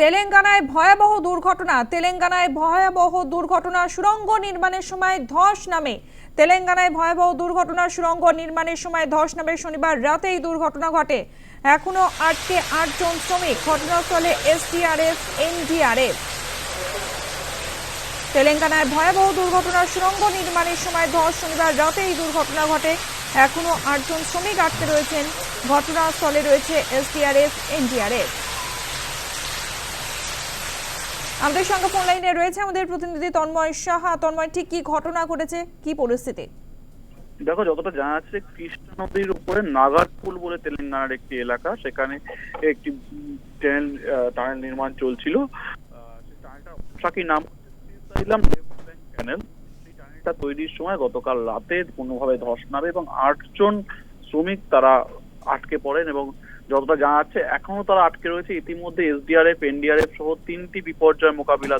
তেলেঙ্গানায় ভয়াবহ দুর্ঘটনা। তেলেঙ্গানায় ভয়াবহ দুর্ঘটনা সুড়ঙ্গ নির্মাণের সময় ধস নামে। তেলেঙ্গানায় ভয়াবহ দুর্ঘটনা সুড়ঙ্গ নির্মাণের সময় ধস নামে শনিবার রাতে এই দুর্ঘটনা ঘটে। এখনও আটকে আটজন শ্রমিক। ঘটনাস্থলে এসডিআরএফ, এনডিআরএফ। তেলেঙ্গানায় ভয়াবহ দুর্ঘটনা সুড়ঙ্গ নির্মাণের সময় ধস শনিবার রাতে এই দুর্ঘটনা ঘটে। এখনও আটজন শ্রমিক আটকে রয়েছেন। ঘটনাস্থলে রয়েছে এসডিআরএফ, এনডিআরএফ। আমাদের সঙ্গে ফোন লাইনে রয়েছে আমাদের প্রতিনিধি তন্ময় সাহা। তন্ময়, ঠিক কি ঘটনা ঘটেছে? কি পরিস্থিতি? দেখো, যতটা জানা যাচ্ছে, কৃষ্ণা নদীর উপরে নাগারপুল বলে তেলেঙ্গানার একটি এলাকা। সেখানে একটি টানেল টানেল নির্মাণ চলছিল। নাম চ্যানেল সেই টানেলটা তৈরির সময় গতকাল রাতে কোনোভাবে ধস নামে এবং আটজন শ্রমিক তারা আটকে পড়েন এবং যতটা জানা যাচ্ছে, এখনও তারা আটকে রয়েছে। ইতিমধ্যে এসডিআরএফ, এনডিআরএফ সহ তিনটি বিপর্যয় মোকাবিলা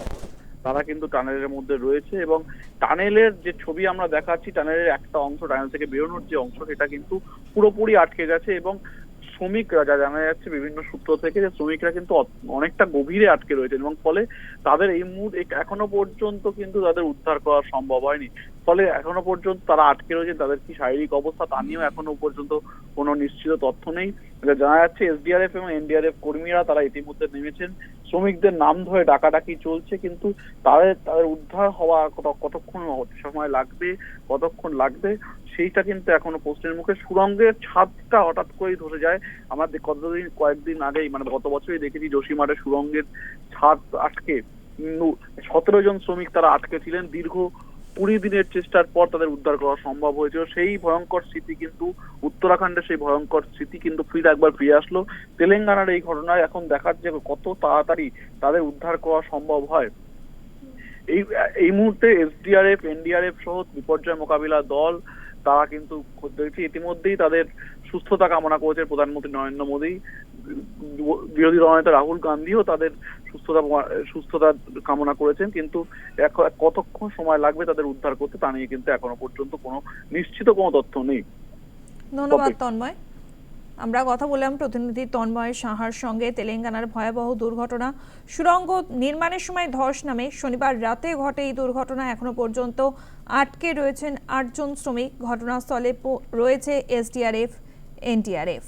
তারা কিন্তু টানেলের মধ্যে রয়েছে এবং টানেলের যে ছবি আমরা দেখাচ্ছি, টানেলের একটা অংশ, টানেল থেকে বেরোনোর যে অংশ, সেটা কিন্তু পুরোপুরি আটকে গেছে এবং শ্রমিকরা যা জানা যাচ্ছে বিভিন্ন সূত্র থেকে যে শ্রমিকরা কিন্তু অনেকটা গভীরে আটকে রয়েছেন এবং ফলে তাদের এই মুহূর্তে এখনও পর্যন্ত কিন্তু তাদের উদ্ধার করা সম্ভব হয়নি। ফলে এখনও পর্যন্ত তারা আটকে রয়েছেন, তাদের কি শারীরিক অবস্থা তা নিয়েও এখনও পর্যন্ত কোনো নিশ্চিত তথ্য নেই। জানা যাচ্ছে এসডিআরএফ এবং এনডিআরএফ কর্মীরা তারা ইতিমধ্যে নেমেছেন। শ্রমিকদের নাম ধরে ডাকাডাকি চলছে, কিন্তু তাদের তাদের উদ্ধার হওয়া কত- কতক্ষণ সময় লাগবে, কতক্ষণ লাগবে? সেইটা কিন্তু এখনও প্রশ্নের মুখে। সুরঙ্গের ছাদটা হঠাৎ করেই ধরে যায়। আমরা কতদিন, কয়েকদিন আগেই মানে গত বছরই দেখেছি যোশীমাঠে সুরঙ্গের ছাদ আটকে। সতেরো জন শ্রমিক তারা আটকে ছিলেন। দীর্ঘ কুড়ি দিনের চেষ্টার পর তাদের উদ্ধার করা সম্ভব হয়েছিল। সেই ভয়ঙ্কর স্মৃতি কিন্তু, উত্তরাখণ্ডের সেই ভয়ঙ্কর স্মৃতি কিন্তু ফিরে একবার ফিরে আসলো। তেলেঙ্গানার এই ঘটনায় এখন দেখার যে কত তাড়াতাড়ি তাদের উদ্ধার করা সম্ভব হয়। এই এই মুহূর্তে এসডিআরএফ এনডিআরএফ সহ বিপর্যয় মোকাবিলা দল তারা কিন্তু দেখছি ইতিমধ্যেই তাদের সুস্থতা কামনা করেছে প্রধানমন্ত্রী নরেন্দ্র মোদী। বিরোধী দলনেতা রাহুল গান্ধীও তাদের সুস্থতা সুস্থতা কামনা করেছেন। কিন্তু কতক্ষণ সময় লাগবে তাদের উদ্ধার করতে তা নিয়ে কিন্তু এখনও পর্যন্ত কোনো নিশ্চিত কোনো তথ্য নেই। ধন্যবাদ তন্ময়। আমরা কথা বললাম প্রতিনিধি তন্ময় সাহার সঙ্গে। তেলেঙ্গানার ভয়াবহ দুর্ঘটনা সুরঙ্গ নির্মাণের সময় ধস নামে। শনিবার রাতে ঘটে এই দুর্ঘটনা, এখনও পর্যন্ত আটকে রয়েছেন আটজন শ্রমিক। ঘটনাস্থলে রয়েছে এসডিআরএফ এনডিআরএফ